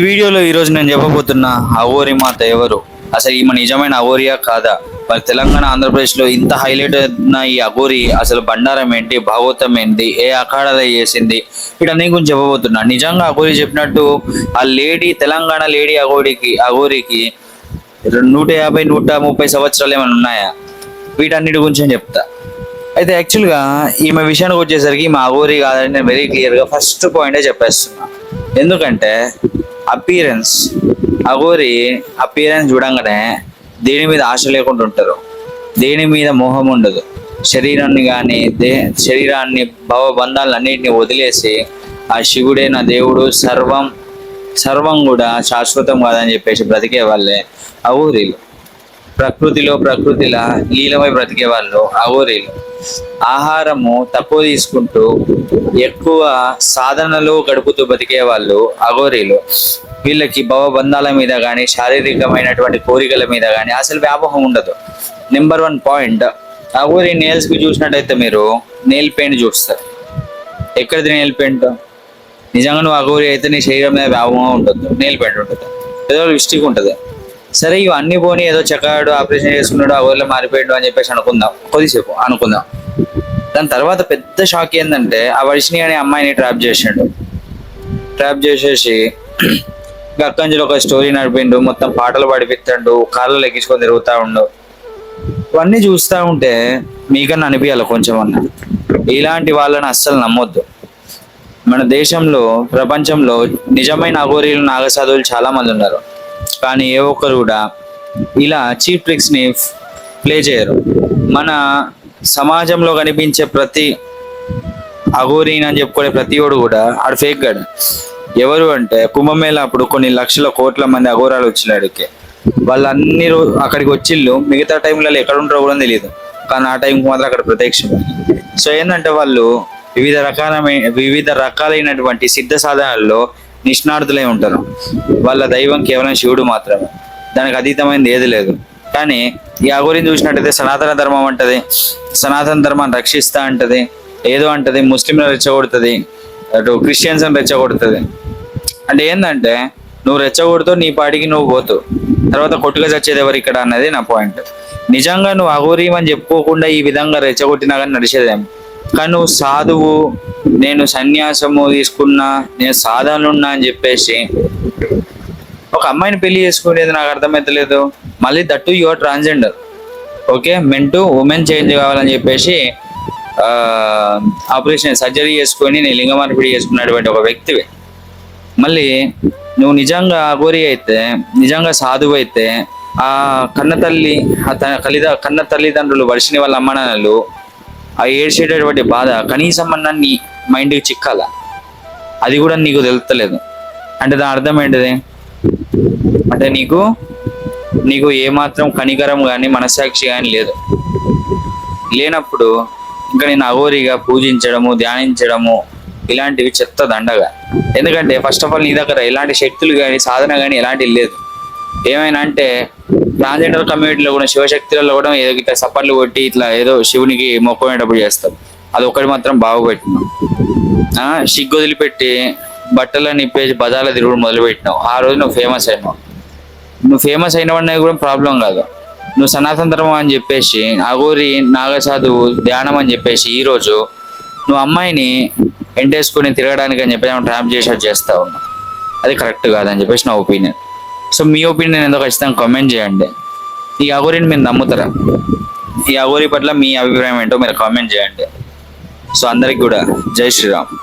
ఈ వీడియోలో ఈరోజు నేను చెప్పబోతున్న అఘోరి మాత ఎవరు? అసలు ఈమె నిజమైన అఘోరియా కాదా? మరి తెలంగాణ ఆంధ్రప్రదేశ్లో ఇంత హైలైట్ అయిన ఈ అఘోరి అసలు బండారం ఏంటి? భాగవతం ఏంటి? ఏ అఖాడలో చేసింది వీటన్ని గురించి చెప్పబోతున్నా. నిజంగా అఘోరి చెప్పినట్టు ఆ లేడీ తెలంగాణ లేడీ అఘోరికి అఘోరికి నూట యాభై నూట ముప్పై సంవత్సరాలు ఏమైనా ఉన్నాయా? వీటన్నిటి గురించి నేను చెప్తా. అయితే యాక్చువల్గా ఈమె విషయానికి వచ్చేసరికి మా అఘోరి కాదని నేను వెరీ క్లియర్గా ఫస్ట్ పాయింటే చెప్పేస్తున్నా. ఎందుకంటే అపీరెన్స్ అగోరి అపీరెన్స్ చూడంగానే దేని మీద ఆశ లేకుండా ఉంటారు. దేని మీద మోహం ఉండదు. శరీరాన్ని కానీ దే శరీరాన్ని భవబంధాలన్నింటినీ వదిలేసి ఆ శివుడే నా దేవుడు సర్వం సర్వం కూడా శాశ్వతం కాదని చెప్పేసి బ్రతికే వాళ్ళే అఘోరీలు ప్రకృతిలో ప్రకృతిలా లీలమై బ్రతికే వాళ్ళు అఘోరీలు ఆహారము తక్కువ తీసుకుంటూ ఎక్కువ సాధనలో గడుపుతూ బతికే వాళ్ళు అఘోరీలు వీళ్ళకి భవబంధాల మీద కానీ శారీరకమైనటువంటి కోరికల మీద కానీ అసలు వ్యాపకం ఉండదు. నెంబర్ వన్ పాయింట్ అఘోరీ నేల్స్కి చూసినట్టయితే మీరు నెయిల్ పెయింట్ చూస్తారు. ఎక్కడిది నెయిల్ పెయింట్ నిజంగా నువ్వు అఘోరి అయితే నీ శరీరం మీద వ్యాపకంగా ఉంటుంది నెయిల్ పెయింట్ ఉంటుంది. ఏదో లిస్టిక్ ఉంటుంది. సరే ఇవి అన్ని పోనీ ఏదో చెక్కాడు ఆపరేషన్ చేసుకున్నాడు ఆ అఘోరిలో మారిపోయాడు అని చెప్పేసి అనుకుందాం. కొద్దిసేపు అనుకుందాం. దాని తర్వాత పెద్ద షాక్ ఏంటంటే ఆ వర్షిని అనే అమ్మాయిని ట్రాప్ చేసిండు. ట్రాప్ చేసేసి గక్కంజులు ఒక స్టోరీ నడిపిండు మొత్తం పాటలు పడిపిస్తాడు కాళ్ళు ఎక్కించుకొని తిరుగుతూ ఉండు. ఇవన్నీ చూస్తూ ఉంటే మీకన్నా అనిపించాలి కొంచెం అన్న. ఇలాంటి వాళ్ళని అస్సలు నమ్మొద్దు. మన దేశంలో ప్రపంచంలో నిజమైన అఘోరీలు నాగసాధువులు చాలా మంది ఉన్నారు. కానీ ఏ ఒక్కరు కూడా ఇలా చీప్ ట్రిక్స్ని ప్లే చేయరు. మన సమాజంలో కనిపించే ప్రతి అఘోరీన్ అని చెప్పుకునే ప్రతి ఒడు కూడా ఆడు ఫేక్ గాడు. ఎవరు అంటే కుంభమేళ అప్పుడు కొన్ని లక్షల కోట్ల మంది అఘోరాలు వచ్చిన అడిగి వాళ్ళు అన్ని రోజు అక్కడికి వచ్చిళ్ళు మిగతా టైంలలో ఎక్కడ ఉంటారో కూడా తెలియదు. కానీ ఆ టైంకి మాత్రం అక్కడ ప్రత్యక్షం సో ఏంటంటే వాళ్ళు వివిధ రకాలమైన వివిధ రకాలైనటువంటి సిద్ధ సాధనాల్లో నిష్ణార్థులై ఉంటారు. వాళ్ళ దైవం కేవలం శివుడు మాత్రమే. దానికి అతీతమైనది ఏది లేదు. కానీ ఈ అఘోరిని చూసినట్టయితే సనాతన ధర్మం అంటది. సనాతన ధర్మాన్ని రక్షిస్తా అంటది. ఏదో అంటది. ముస్లింలను రెచ్చగొడుతుంది. అటు క్రిస్టియన్స్ అని రెచ్చగొడుతుంది. అంటే ఏంటంటే నువ్వు రెచ్చగొడుతూ నీ పాటికి నువ్వు పోతావు తర్వాత కొట్టుగా చచ్చేది ఎవరు ఇక్కడ అన్నది నా పాయింట్ నిజంగా నువ్వు అఘోరీయం అని చెప్పుకోకుండా ఈ విధంగా రెచ్చగొట్టినా కానీ నడిచేదేమో కానీ నువ్వు సాధువు నేను సన్యాసము తీసుకున్నా నేను సాధనున్నా అని చెప్పేసి. ఒక అమ్మాయిని పెళ్ళి చేసుకునేది నాకు అర్థమైతలేదు. మళ్ళీ that your transgender okay men to women change కావాలని చెప్పేసి ఆపరేషన్ సర్జరీ చేసుకొని నేను లింగ మార్పిడి చేసుకున్నటువంటి ఒక వ్యక్తివి. మళ్ళీ నువ్వు నిజంగా అఘోరి అయితే నిజంగా సాధువు అయితే ఆ కన్న తల్లి కలిద కన్న తల్లిదండ్రులు వర్షిని వాళ్ళ అమ్మ ఆ ఏడ్చేటటువంటి బాధ కనీసం అన్న నీ మైండ్కి చిక్కాల. అది కూడా నీకు తెలుస్తలేదు అంటే దాని అర్థం ఏంటిది? అంటే నీకు నీకు ఏమాత్రం కనికరం కానీ మనస్సాక్షి కానీ లేదు. లేనప్పుడు ఇంకా నేను అఘోరిగా పూజించడము ధ్యానించడము ఇలాంటివి చెత్త దండగా. ఎందుకంటే ఫస్ట్ ఆఫ్ ఆల్ నీ దగ్గర ఎలాంటి శక్తులు కానీ సాధన కానీ ఎలాంటివి లేదు. ఏమైనా అంటే ట్రాన్స్జెండర్ కమ్యూనిటీలో కూడా శివశక్తులలో కూడా ఏదో ఇట్లా సపర్లు కొట్టి ఇట్లా ఏదో శివునికి మొక్కునేటప్పుడు చేస్తాం. అది ఒకటి మాత్రం బాగుపెట్టినాం. సిగ్గు వదిలిపెట్టి బట్టలని నిప్పేసి బజార్లో తిరుగుడు మొదలు పెట్టినావు ఆ రోజు నువ్వు ఫేమస్ అయినావు. నువ్వు ఫేమస్ అయినవన్నీ కూడా ప్రాబ్లం కాదు. నువ్వు సనాతన ధర్మం అని చెప్పేసి అగోరి నాగసాధువు ధ్యానం అని చెప్పేసి ఈరోజు నువ్వు అమ్మాయిని ఎంటేసుకొని తిరగడానికి అని చెప్పేసి ట్రాప్ చేసేది చేస్తా ఉన్నావు. అది కరెక్ట్ కాదని చెప్పేసి నా ఒపీనియన్ సో మీ ఒపీనియన్ ఏదో ఖచ్చితంగా కామెంట్ చేయండి. ఈ అగోరిని మీరు నమ్ముతారా? ఈ అగోరి పట్ల మీ అభిప్రాయం ఏంటో మీరు కామెంట్ చేయండి. సో అందరికి కూడా జై శ్రీరామ్.